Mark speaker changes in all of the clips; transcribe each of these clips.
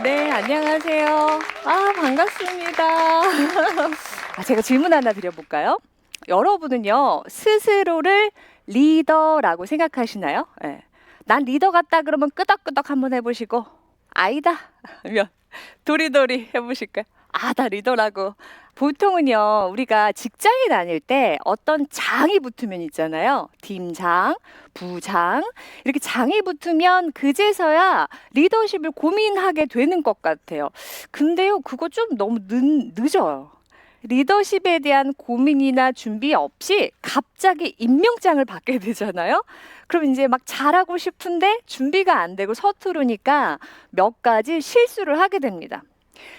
Speaker 1: 네, 안녕하세요. 아, 반갑습니다. 아, 제가 질문 하나 드려볼까요? 여러분은요, 스스로를 리더라고 생각하시나요? 예. 난 리더 같다 그러면 끄덕끄덕 한번 해보시고, 아니다. 하면 도리도리 해보실까요? 아, 나 리더라고. 보통은요, 우리가 직장에 다닐 때 어떤 장이 붙으면 있잖아요. 팀장, 부장. 이렇게 장이 붙으면 그제서야 리더십을 고민하게 되는 것 같아요. 근데요, 그거 좀 너무 늦, 늦어요. 리더십에 대한 고민이나 준비 없이 갑자기 임명장을 받게 되잖아요. 그럼 이제 막 잘하고 싶은데 준비가 안 되고 서투르니까 몇 가지 실수를 하게 됩니다.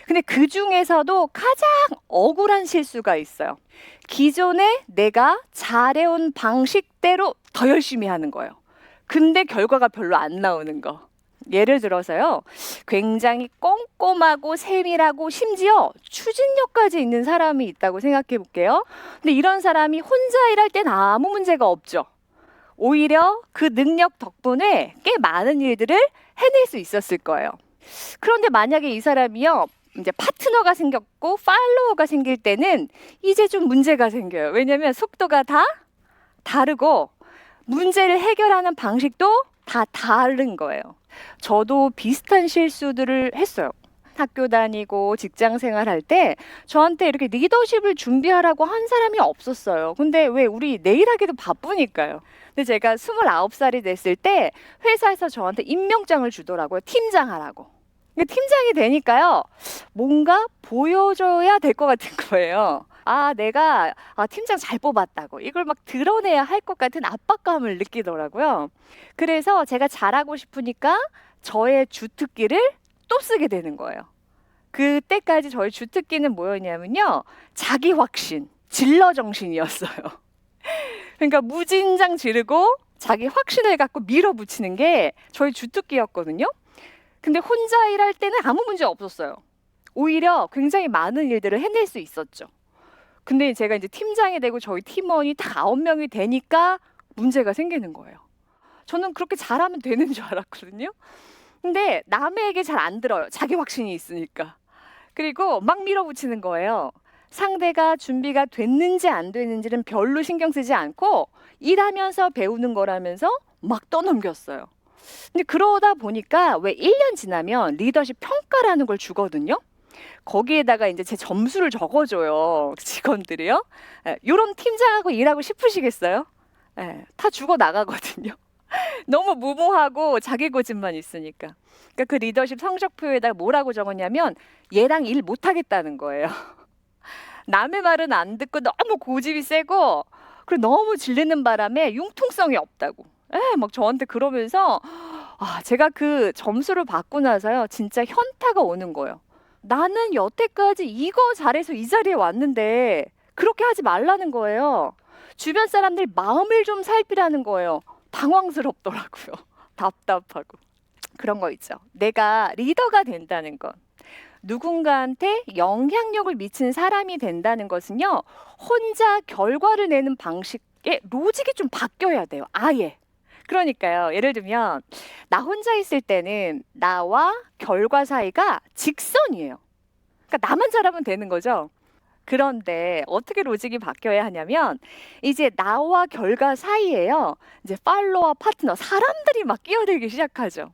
Speaker 1: 근데 그 중에서도 가장 억울한 실수가 있어요. 기존에 내가 잘해온 방식대로 더 열심히 하는 거예요. 근데 결과가 별로 안 나오는 거. 예를 들어서요. 굉장히 꼼꼼하고 세밀하고 심지어 추진력까지 있는 사람이 있다고 생각해 볼게요. 근데 이런 사람이 혼자 일할 땐 아무 문제가 없죠. 오히려 그 능력 덕분에 꽤 많은 일들을 해낼 수 있었을 거예요. 그런데 만약에 이 사람이요. 이제 파트너가 생겼고 팔로워가 생길 때는 이제 좀 문제가 생겨요. 왜냐면 속도가 다 다르고 문제를 해결하는 방식도 다 다른 거예요. 저도 비슷한 실수들을 했어요. 학교 다니고 직장 생활할 때 저한테 이렇게 리더십을 준비하라고 한 사람이 없었어요. 근데 왜 우리 내일 하기도 바쁘니까요. 근데 제가 29살이 됐을 때 회사에서 저한테 임명장을 주더라고요. 팀장 하라고. 근데 팀장이 되니까요. 뭔가 보여줘야 될 것 같은 거예요. 아, 내가 아, 팀장 잘 뽑았다고. 이걸 막 드러내야 할 것 같은 압박감을 느끼더라고요. 그래서 제가 잘하고 싶으니까 저의 주특기를 또 쓰게 되는 거예요. 그때까지 저의 주특기는 뭐였냐면요. 자기 확신, 질러 정신이었어요. 그러니까 무진장 지르고 자기 확신을 갖고 밀어붙이는 게 저의 주특기였거든요. 근데 혼자 일할 때는 아무 문제 없었어요. 오히려 굉장히 많은 일들을 해낼 수 있었죠. 근데 제가 이제 팀장이 되고 저희 팀원이 다 아홉 명이 되니까 문제가 생기는 거예요. 저는 그렇게 잘하면 되는 줄 알았거든요. 근데 남에게 잘 안 들어요. 자기 확신이 있으니까. 그리고 막 밀어붙이는 거예요. 상대가 준비가 됐는지 안 됐는지는 별로 신경 쓰지 않고 일하면서 배우는 거라면서 막 떠넘겼어요. 근데 그러다 보니까 왜 1년 지나면 리더십 평가라는 걸 주거든요. 거기에다가 이제 제 점수를 적어줘요. 직원들이요. 예, 요런 팀장하고 일하고 싶으시겠어요? 예, 다 죽어 나가거든요. 너무 무모하고 자기 고집만 있으니까. 그러니까 그 리더십 성적표에다가 뭐라고 적었냐면 얘랑 일 못하겠다는 거예요. 남의 말은 안 듣고 너무 고집이 세고 그리고 너무 질리는 바람에 융통성이 없다고. 예, 막 저한테 그러면서 아, 제가 그 점수를 받고 나서요. 진짜 현타가 오는 거예요. 나는 여태까지 이거 잘해서 이 자리에 왔는데 그렇게 하지 말라는 거예요. 주변 사람들 마음을 좀 살피라는 거예요. 당황스럽더라고요. 답답하고. 그런 거 있죠. 내가 리더가 된다는 것. 누군가한테 영향력을 미치는 사람이 된다는 것은요. 혼자 결과를 내는 방식의 로직이 좀 바뀌어야 돼요. 아예. 그러니까요. 예를 들면 나 혼자 있을 때는 나와 결과 사이가 직선이에요. 그러니까 나만 잘하면 되는 거죠. 그런데 어떻게 로직이 바뀌어야 하냐면 이제 나와 결과 사이에요. 이제 팔로와 파트너 사람들이 막 끼어들기 시작하죠.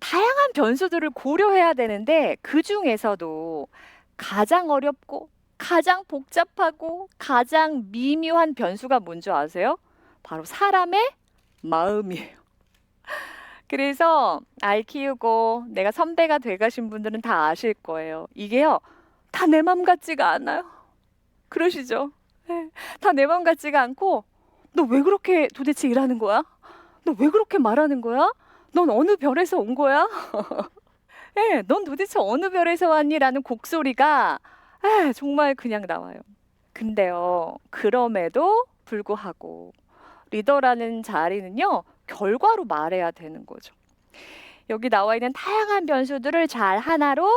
Speaker 1: 다양한 변수들을 고려해야 되는데 그 중에서도 가장 어렵고 가장 복잡하고 가장 미묘한 변수가 뭔지 아세요? 바로 사람의 마음이에요. 그래서 알 키우고 내가 선배가 돼가신 분들은 다 아실 거예요. 이게요, 다 내 맘 같지가 않아요. 그러시죠? 다내 맘 같지가 않고, 너 왜 그렇게 도대체 일하는 거야? 너 왜 그렇게 말하는 거야? 넌 어느 별에서 온 거야? 예, 넌 도대체 어느 별에서 왔니? 라는 곡소리가 에, 정말 그냥 나와요. 근데요, 그럼에도 불구하고 리더라는 자리는요, 결과로 말해야 되는 거죠. 여기 나와 있는 다양한 변수들을 잘 하나로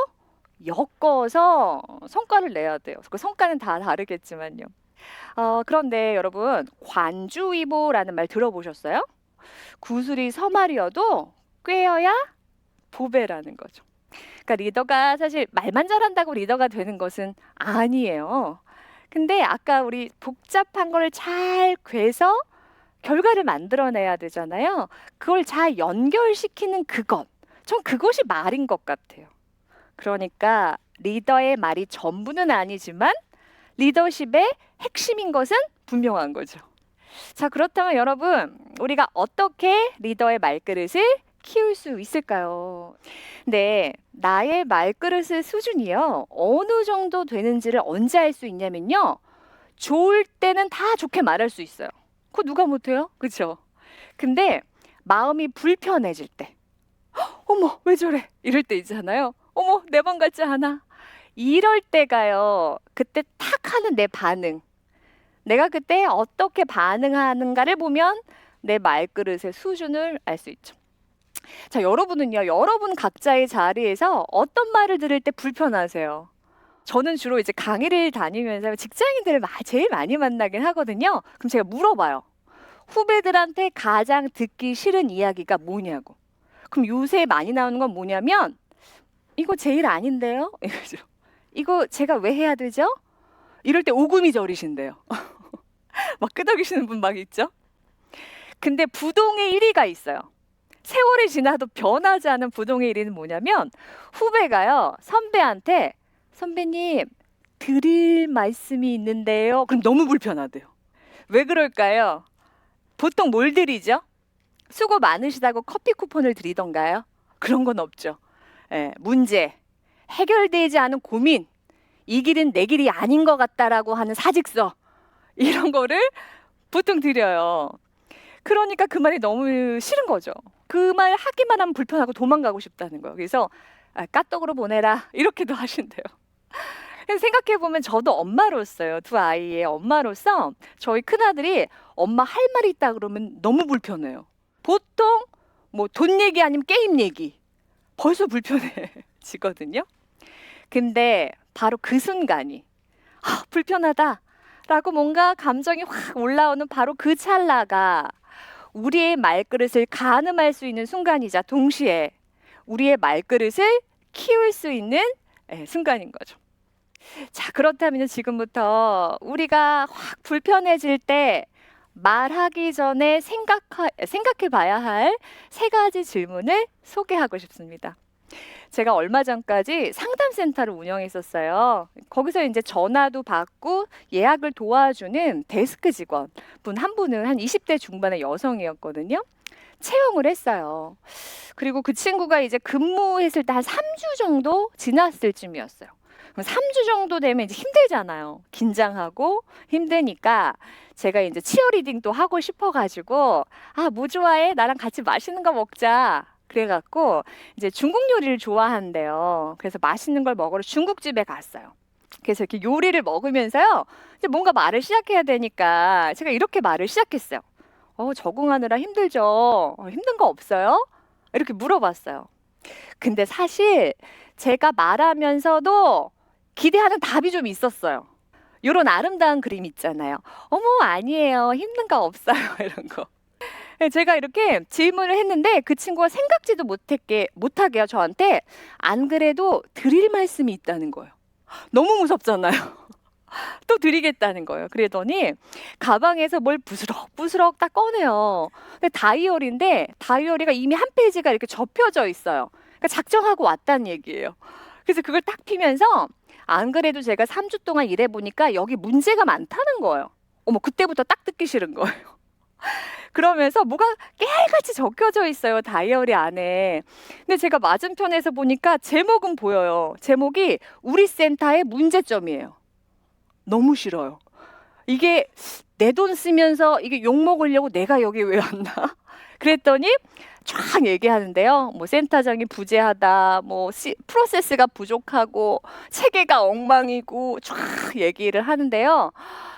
Speaker 1: 엮어서 성과를 내야 돼요. 그 성과는 다 다르겠지만요. 어, 그런데 여러분, 관주이보라는 말 들어보셨어요? 구슬이 서말이어도 꿰어야 보배라는 거죠. 그러니까 리더가 사실 말만 잘한다고 리더가 되는 것은 아니에요. 근데 아까 우리 복잡한 걸 잘 괴서 결과를 만들어내야 되잖아요. 그걸 잘 연결시키는 그것. 전 그것이 말인 것 같아요. 그러니까 리더의 말이 전부는 아니지만 리더십의 핵심인 것은 분명한 거죠. 자, 그렇다면 여러분, 우리가 어떻게 리더의 말그릇을 키울 수 있을까요? 네, 나의 말그릇의 수준이요. 어느 정도 되는지를 언제 알 수 있냐면요. 좋을 때는 다 좋게 말할 수 있어요. 그거 누가 못해요? 그쵸? 근데 마음이 불편해질 때, "헉, 어머, 왜 저래? 이럴 때 있잖아요. 어머, 내 방 같지 않아. 이럴 때가요. 그때 탁 하는 내 반응. 내가 그때 어떻게 반응하는가를 보면 내 말그릇의 수준을 알 수 있죠. 자, 여러분은요, 여러분 각자의 자리에서 어떤 말을 들을 때 불편하세요? 저는 주로 이제 강의를 다니면서 직장인들을 마- 제일 많이 만나긴 하거든요. 그럼 제가 물어봐요. 후배들한테 가장 듣기 싫은 이야기가 뭐냐고. 그럼 요새 많이 나오는 건 뭐냐면, 이거 제일 아닌데요? 이거죠. 이거 제가 왜 해야 되죠? 이럴 때 오금이 저리신대요. 막 끄덕이시는 분 막 있죠? 근데 부동의 1위가 있어요. 세월이 지나도 변하지 않은 부동의 1위는 뭐냐면 후배가요 선배한테 선배님 드릴 말씀이 있는데요. 그럼 너무 불편하대요. 왜 그럴까요? 보통 뭘 드리죠? 수고 많으시다고 커피 쿠폰을 드리던가요? 그런 건 없죠. 예, 문제, 해결되지 않은 고민, 이 길은 내 길이 아닌 것 같다라고 하는 사직서 이런 거를 보통 드려요. 그러니까 그 말이 너무 싫은 거죠. 그 말 하기만 하면 불편하고 도망가고 싶다는 거예요. 그래서 아, 까떡으로 보내라 이렇게도 하신대요. 생각해 보면 저도 엄마로서요 두 아이의 엄마로서 저희 큰 아들이 엄마 할 말이 있다 그러면 너무 불편해요. 보통 뭐 돈 얘기 아니면 게임 얘기 벌써 불편해지거든요. 근데 바로 그 순간이 아, 불편하다 라고 뭔가 감정이 확 올라오는 바로 그 찰나가 우리의 말그릇을 가늠할 수 있는 순간이자 동시에 우리의 말그릇을 키울 수 있는 예, 순간인 거죠. 자, 그렇다면 지금부터 우리가 확 불편해질 때 말하기 전에 생각해 봐야 할 세 가지 질문을 소개하고 싶습니다. 제가 얼마 전까지 상담센터를 운영했었어요. 거기서 이제 전화도 받고 예약을 도와주는 데스크 직원 분 한 분은 한 20대 중반의 여성이었거든요. 채용을 했어요. 그리고 그 친구가 이제 근무했을 때 한 3주 정도 지났을 쯤이었어요. 그럼 3주 정도 되면 이제 힘들잖아요. 긴장하고 힘드니까 제가 이제 치어리딩도 하고 싶어가지고 아, 뭐 좋아해? 나랑 같이 맛있는 거 먹자. 그래갖고 이제 중국 요리를 좋아한대요. 그래서 맛있는 걸 먹으러 중국집에 갔어요. 그래서 이렇게 요리를 먹으면서요. 이제 뭔가 말을 시작해야 되니까 제가 이렇게 말을 시작했어요. 어, 적응하느라 힘들죠. 어, 힘든 거 없어요? 이렇게 물어봤어요. 근데 사실 제가 말하면서도 기대하는 답이 좀 있었어요. 요런 아름다운 그림 있잖아요. 어머, 아니에요. 힘든 거 없어요. 이런 거. 네, 제가 이렇게 질문을 했는데 그 친구가 생각지도 못했게 못하게요 저한테 안 그래도 드릴 말씀이 있다는 거예요. 너무 무섭잖아요. 또 드리겠다는 거예요. 그러더니 가방에서 뭘 부스럭 부스럭 딱 꺼내요. 근데 다이어리인데 다이어리가 이미 한 페이지가 이렇게 접혀져 있어요. 그러니까 작정하고 왔다는 얘기예요. 그래서 그걸 딱 피면서 안 그래도 제가 3주 동안 일해 보니까 여기 문제가 많다는 거예요. 어머 그때부터 딱 듣기 싫은 거예요. 그러면서 뭐가 깨알같이 적혀져 있어요 다이어리 안에. 근데 제가 맞은편에서 보니까 제목은 보여요. 제목이 우리 센터의 문제점이에요. 너무 싫어요. 이게 내 돈 쓰면서 이게 욕 먹으려고 내가 여기 왜 왔나? 그랬더니 쫙 얘기하는데요. 뭐 센터장이 부재하다, 뭐 시, 프로세스가 부족하고 체계가 엉망이고 쫙 얘기를 하는데요.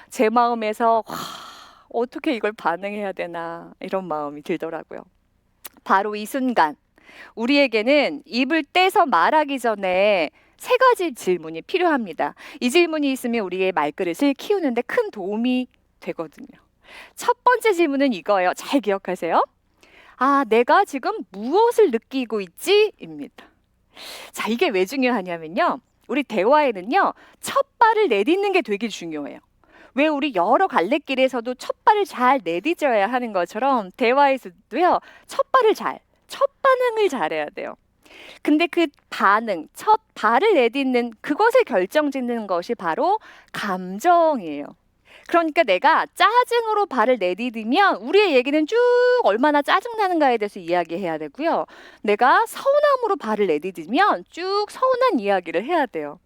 Speaker 1: 제 마음에서 와, 어떻게 이걸 반응해야 되나 이런 마음이 들더라고요. 바로 이 순간 우리에게는 입을 떼서 말하기 전에 세 가지 질문이 필요합니다. 이 질문이 있으면 우리의 말그릇을 키우는데 큰 도움이 되거든요. 첫 번째 질문은 이거예요. 잘 기억하세요. 아, 내가 지금 무엇을 느끼고 있지? 입니다. 자, 이게 왜 중요하냐면요. 우리 대화에는요, 첫 발을 내딛는 게 되게 중요해요. 왜 우리 여러 갈래길에서도 첫 발을 잘 내딛어야 하는 것처럼 대화에서도요, 첫 발을 잘, 첫 반응을 잘해야 돼요. 근데 그 반응, 첫 발을 내딛는 그것을 결정짓는 것이 바로 감정이에요. 그러니까 내가 짜증으로 발을 내디디면 우리의 얘기는 쭉 얼마나 짜증나는가에 대해서 이야기해야 되고요. 내가 서운함으로 발을 내디디면 쭉 서운한 이야기를 해야 돼요.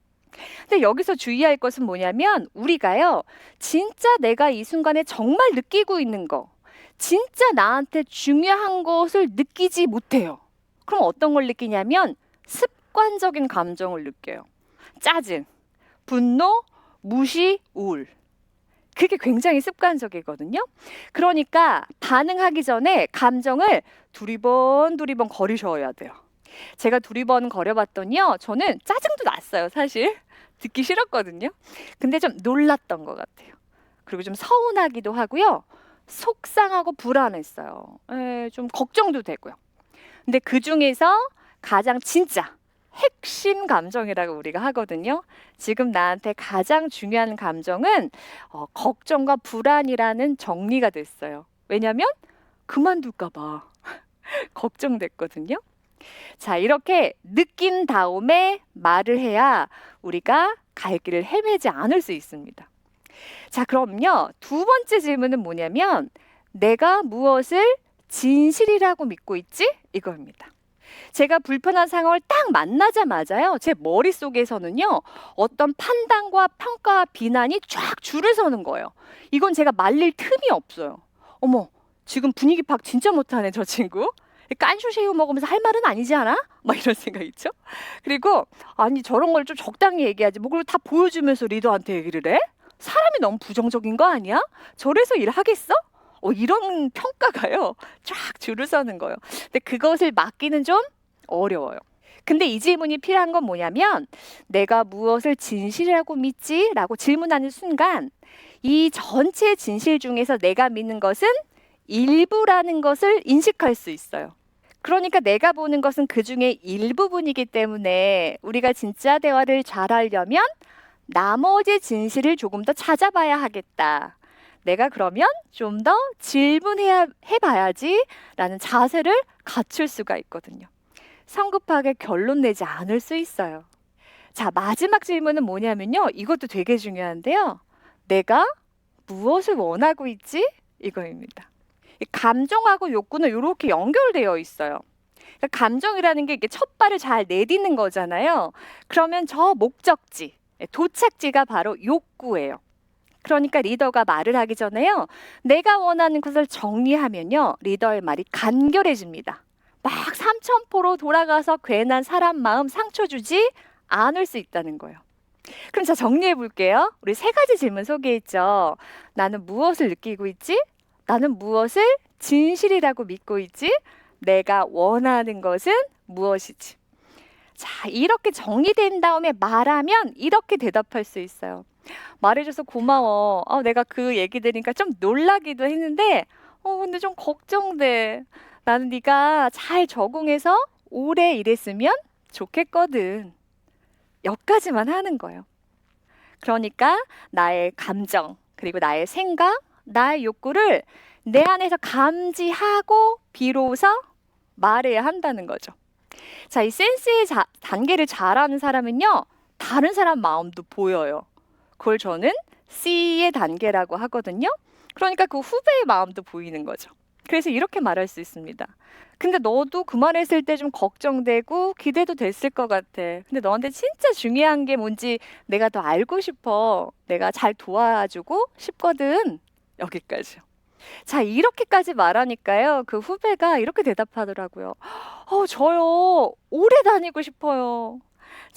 Speaker 1: 근데 여기서 주의할 것은 뭐냐면 우리가요. 진짜 내가 이 순간에 정말 느끼고 있는 거, 진짜 나한테 중요한 것을 느끼지 못해요. 그럼 어떤 걸 느끼냐면 습관적인 감정을 느껴요. 짜증, 분노, 무시, 우울. 그게 굉장히 습관적이거든요. 그러니까 반응하기 전에 감정을 두리번 두리번 거리셔야 돼요. 제가 두리번 거려봤더니요. 저는 짜증도 났어요, 사실. 듣기 싫었거든요. 근데 좀 놀랐던 것 같아요. 그리고 좀 서운하기도 하고요. 속상하고 불안했어요. 에, 좀 걱정도 되고요. 근데 그 중에서 가장 진짜 핵심 감정이라고 우리가 하거든요. 지금 나한테 가장 중요한 감정은 어, 걱정과 불안이라는 정리가 됐어요. 왜냐하면 그만둘까봐 걱정됐거든요. 자, 이렇게 느낀 다음에 말을 해야 우리가 갈 길을 헤매지 않을 수 있습니다. 자, 그럼요. 두 번째 질문은 뭐냐면 내가 무엇을 진실이라고 믿고 있지? 이거입니다. 제가 불편한 상황을 딱 만나자마자요, 제 머릿속에서는요, 어떤 판단과 평가와 비난이 쫙 줄을 서는 거예요. 이건 제가 말릴 틈이 없어요. 어머, 지금 분위기 파악 진짜 못하네, 저 친구. 깐쇼새우 먹으면서 할 말은 아니지 않아? 막 이런 생각 있죠. 그리고 아니 저런 걸 좀 적당히 얘기하지. 뭐 그걸 다 보여주면서 리더한테 얘기를 해? 사람이 너무 부정적인 거 아니야? 저래서 일하겠어? 어, 이런 평가가요. 쫙 줄을 서는 거예요. 근데 그것을 막기는 좀 어려워요. 근데 이 질문이 필요한 건 뭐냐면 내가 무엇을 진실이라고 믿지? 라고 질문하는 순간 이 전체 진실 중에서 내가 믿는 것은 일부라는 것을 인식할 수 있어요. 그러니까 내가 보는 것은 그 중에 일부분이기 때문에 우리가 진짜 대화를 잘 하려면 나머지 진실을 조금 더 찾아봐야 하겠다. 내가 그러면 좀 더 질문해야 해봐야지라는 자세를 갖출 수가 있거든요. 성급하게 결론 내지 않을 수 있어요. 자, 마지막 질문은 뭐냐면요. 이것도 되게 중요한데요. 내가 무엇을 원하고 있지? 이거입니다. 이 감정하고 욕구는 이렇게 연결되어 있어요. 그러니까 감정이라는 게 이게 첫 발을 잘 내딛는 거잖아요. 그러면 저 목적지, 도착지가 바로 욕구예요. 그러니까 리더가 말을 하기 전에요. 내가 원하는 것을 정리하면요. 리더의 말이 간결해집니다. 막 삼천포로 돌아가서 괜한 사람 마음 상처 주지 않을 수 있다는 거예요. 그럼 자 정리해 볼게요. 우리 세 가지 질문 소개했죠. 나는 무엇을 느끼고 있지? 나는 무엇을 진실이라고 믿고 있지? 내가 원하는 것은 무엇이지? 자, 이렇게 정리된 다음에 말하면 이렇게 대답할 수 있어요. 말해줘서 고마워. 어, 내가 그 얘기 들으니까 좀 놀라기도 했는데, 어, 근데 좀 걱정돼. 나는 네가 잘 적응해서 오래 일했으면 좋겠거든. 여기까지만 하는 거예요. 그러니까 나의 감정, 그리고 나의 생각, 나의 욕구를 내 안에서 감지하고 비로소 말해야 한다는 거죠. 자, 이 센스의 자, 단계를 잘하는 사람은요, 다른 사람 마음도 보여요. 그걸 저는 C의 단계라고 하거든요. 그러니까 그 후배의 마음도 보이는 거죠. 그래서 이렇게 말할 수 있습니다. 근데 너도 그 말했을 때 좀 걱정되고 기대도 됐을 것 같아. 근데 너한테 진짜 중요한 게 뭔지 내가 더 알고 싶어. 내가 잘 도와주고 싶거든. 여기까지요. 자, 이렇게까지 말하니까요. 그 후배가 이렇게 대답하더라고요. 어, 저요. 오래 다니고 싶어요.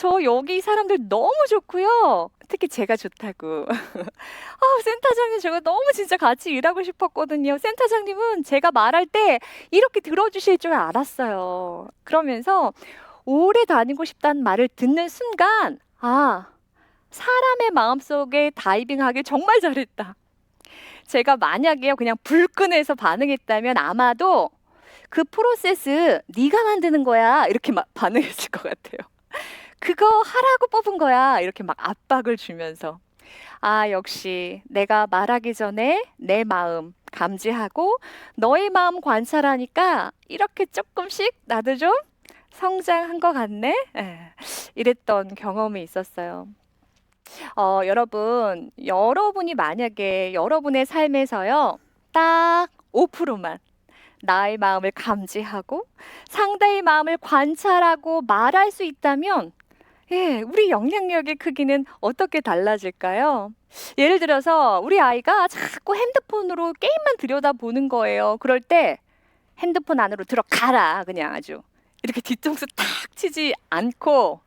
Speaker 1: 저 여기 사람들 너무 좋고요. 특히 제가 좋다고. 아, 센터장님 제가 너무 진짜 같이 일하고 싶었거든요. 센터장님은 제가 말할 때 이렇게 들어주실 줄 알았어요. 그러면서 오래 다니고 싶다는 말을 듣는 순간, 아, 사람의 마음속에 다이빙하길 정말 잘했다. 제가 만약에요, 그냥 불끈해서 반응했다면 아마도 그 프로세스 네가 만드는 거야. 이렇게 막 반응했을 것 같아요. 그거 하라고 뽑은 거야. 이렇게 막 압박을 주면서. 아, 역시 내가 말하기 전에 내 마음 감지하고 너의 마음 관찰하니까 이렇게 조금씩 나도 좀 성장한 것 같네. 예, 이랬던 경험이 있었어요. 어, 여러분, 여러분이 만약에 여러분의 삶에서요, 딱 5%만 나의 마음을 감지하고 상대의 마음을 관찰하고 말할 수 있다면, 예, 우리 영향력의 크기는 어떻게 달라질까요? 예를 들어서 우리 아이가 자꾸 핸드폰으로 게임만 들여다보는 거예요. 그럴 때 핸드폰 안으로 들어가라, 그냥 아주. 이렇게 뒤통수 탁 치지 않고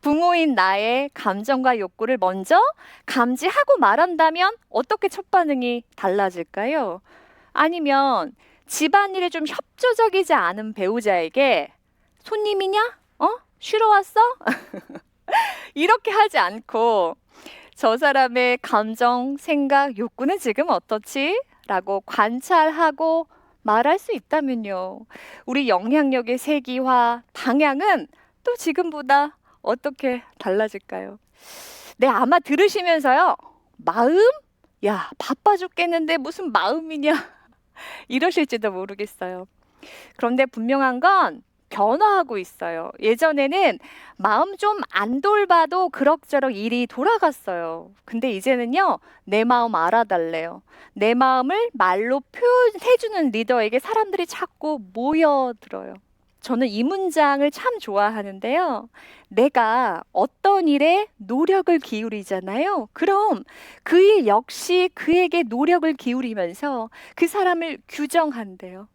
Speaker 1: 부모인 나의 감정과 욕구를 먼저 감지하고 말한다면 어떻게 첫 반응이 달라질까요? 아니면 집안일에 좀 협조적이지 않은 배우자에게 손님이냐? 어? 쉬러 왔어? 이렇게 하지 않고 저 사람의 감정, 생각, 욕구는 지금 어떻지? 라고 관찰하고 말할 수 있다면요. 우리 영향력의 세기와 방향은 또 지금보다 어떻게 달라질까요? 네, 아마 들으시면서요. 마음? 야, 바빠 죽겠는데 무슨 마음이냐? 이러실지도 모르겠어요. 그런데 분명한 건 변화하고 있어요. 예전에는 마음 좀 안 돌봐도 그럭저럭 일이 돌아갔어요. 근데 이제는요, 내 마음 알아달래요. 내 마음을 말로 표현해주는 리더에게 사람들이 자꾸 모여들어요. 저는 이 문장을 참 좋아하는데요. 내가 어떤 일에 노력을 기울이잖아요. 그럼 그 일 역시 그에게 노력을 기울이면서 그 사람을 규정한대요.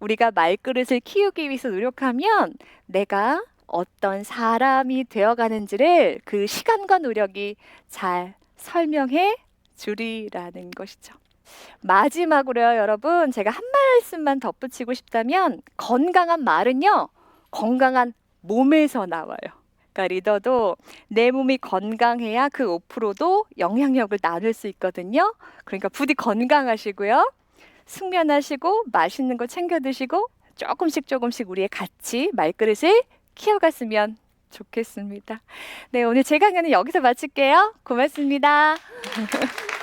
Speaker 1: 우리가 말그릇을 키우기 위해서 노력하면 내가 어떤 사람이 되어가는지를 그 시간과 노력이 잘 설명해 주리라는 것이죠. 마지막으로요, 여러분. 제가 한 말씀만 덧붙이고 싶다면, 건강한 말은요, 건강한 몸에서 나와요. 그러니까 리더도 내 몸이 건강해야 그 5%도 영향력을 나눌 수 있거든요. 그러니까 부디 건강하시고요. 숙면하시고 맛있는 거 챙겨 드시고 조금씩 조금씩 우리의 같이 말그릇을 키워갔으면 좋겠습니다. 네, 오늘 제 강연은 여기서 마칠게요. 고맙습니다.